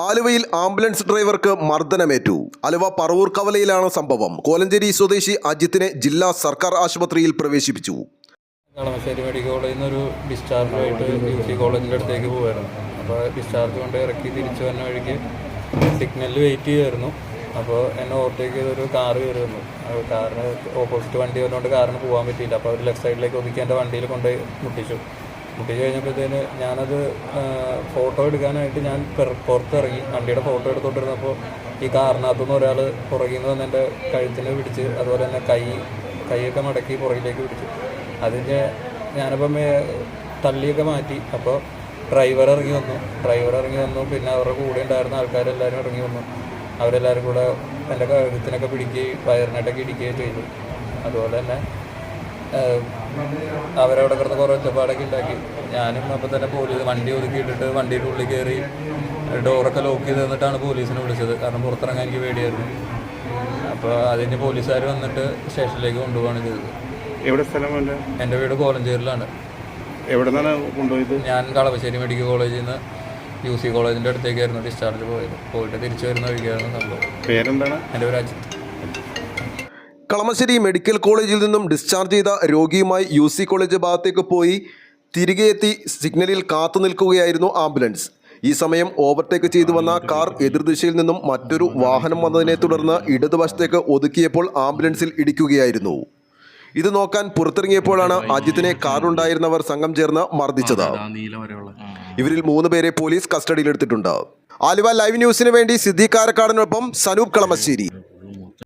ആലുവയിൽ ആംബുലൻസ് ഡ്രൈവർക്ക് മർദ്ദനമേറ്റു. ആലുവ പറവൂർ കവലയിലാണ് സംഭവം. കോലഞ്ചേരി സ്വദേശി അജിത്തിനെ ജില്ലാ സർക്കാർ ആശുപത്രിയിൽ പ്രവേശിപ്പിച്ചു. കളമശ്ശേരി മെഡിക്കൽ കോളേജിൽ നിന്നൊരു ഡിസ്ചാർജുമായിട്ട് യു സി കോളേജിന്റെ അടുത്തേക്ക് പോകുമായിരുന്നു അപ്പോൾ ഡിസ്ചാർജ് കൊണ്ട് ഇറക്കി തിരിച്ചു വന്ന വഴിക്ക് സിഗ്നലിൽ വെയിറ്റ് ചെയ്യുമായിരുന്നു അപ്പോൾ എന്നെ ഓവർടേക്ക് ചെയ്തൊരു കാറ് കയറുന്നു കാറിന് ഓപ്പോസിറ്റ് വണ്ടി വന്നുകൊണ്ട് കാറിന് പോകാൻ പറ്റിയില്ല. അപ്പോൾ അവർ ലെഫ്റ്റ് സൈഡിലേക്ക് ഒതുക്കി എന്റെ വണ്ടിയിൽ കൊണ്ടുപോയി മുട്ടിച്ചു. മുട്ടിച്ച് കഴിഞ്ഞപ്പോഴത്തേന് ഞാനത് ഫോട്ടോ എടുക്കാനായിട്ട് ഞാൻ പുറത്തിറങ്ങി. വണ്ടിയുടെ ഫോട്ടോ എടുത്തുകൊണ്ടിരുന്നപ്പോൾ ഈ കാറിനകത്തുനിന്ന് ഒരാൾ പുറകിൽ നിന്ന് വന്ന് എന്റെ കഴുത്തിന് പിടിച്ച് അതുപോലെ തന്നെ കൈ കൈയൊക്കെ മടക്കി പുറകിലേക്ക് പിടിച്ചു. അതിന്റെ ഞാനപ്പം തള്ളിയൊക്കെ മാറ്റി. അപ്പോൾ ഡ്രൈവർ ഇറങ്ങി വന്നു. ഡ്രൈവർ ഇറങ്ങി വന്നു. പിന്നെ അവരുടെ കൂടെ ഉണ്ടായിരുന്ന ആൾക്കാരെല്ലാവരും ഇറങ്ങി വന്നു. അവരെല്ലാവരും കൂടെ എന്റെ കഴുത്തിനൊക്കെ പിടിക്കുകയും വയറിനായിട്ടൊക്കെ ഇടിക്കുകയും ചെയ്തു. അതുപോലെ തന്നെ അവരവിടെ കിടന്ന് കുറേ ഒറ്റപ്പാടൊക്കെ ഉണ്ടാക്കി. ഞാനും അപ്പോൾ തന്നെ പോലീസ് വണ്ടി ഒതുക്കിയിട്ടിട്ട് വണ്ടിയുടെ ഉള്ളിൽ കയറി ഡോറൊക്കെ ലോക്ക് ചെയ്ത് തന്നിട്ടാണ് പോലീസിനെ വിളിച്ചത്. കാരണം പുറത്തിറങ്ങാൻ എനിക്ക് പേടിയായിരുന്നു. അപ്പോൾ അതിന് പോലീസുകാർ വന്നിട്ട് സ്റ്റേഷനിലേക്ക് കൊണ്ടുപോവാണ് ചെയ്തത്. എവിടെ സ്ഥലം എന്റെ വീട് കോലഞ്ചേരിലാണ്. എവിടെ നിന്നാണ് കൊണ്ടുപോയത്? ഞാൻ കളവശ്ശേരി മെഡിക്കൽ കോളേജിൽ നിന്ന് യു സി കോളേജിന്റെ അടുത്തേക്കായിരുന്നു ഡിസ്ചാർജ് പോയത്. പോയിട്ട് തിരിച്ചു വരുന്ന വഴിക്കായിരുന്നു സംഭവം. പേരെന്താണ്? എന്റെ പേര് അജിത്ത് കളമശ്ശേരി മെഡിക്കൽ കോളേജിൽ നിന്നും ഡിസ്ചാർജ് ചെയ്ത രോഗിയുമായി യു സി കോളേജ് ഭാഗത്തേക്ക് പോയി തിരികെ എത്തി സിഗ്നലിൽ കാത്തു നിൽക്കുകയായിരുന്നു ആംബുലൻസ്. ഈ സമയം ഓവർടേക്ക് ചെയ്തു വന്ന കാർ എതിർദിശയിൽ നിന്നും മറ്റൊരു വാഹനം വന്നതിനെ തുടർന്ന് ഇടതുവശത്തേക്ക് ഒതുക്കിയപ്പോൾ ആംബുലൻസിൽ ഇടിക്കുകയായിരുന്നു. ഇത് നോക്കാൻ പുറത്തിറങ്ങിയപ്പോഴാണ് അജിത്തിനെ കാറുണ്ടായിരുന്നവർ സംഘം ചേർന്ന് മർദ്ദിച്ചത്. ഇവരിൽ മൂന്ന് പേരെ പോലീസ് കസ്റ്റഡിയിലെടുത്തിട്ടുണ്ട്. ആലുവ ലൈവ് ന്യൂസിന് വേണ്ടി സിദ്ദീഖ് കാരക്കാടിനൊപ്പം സനൂപ് കളമശ്ശേരി.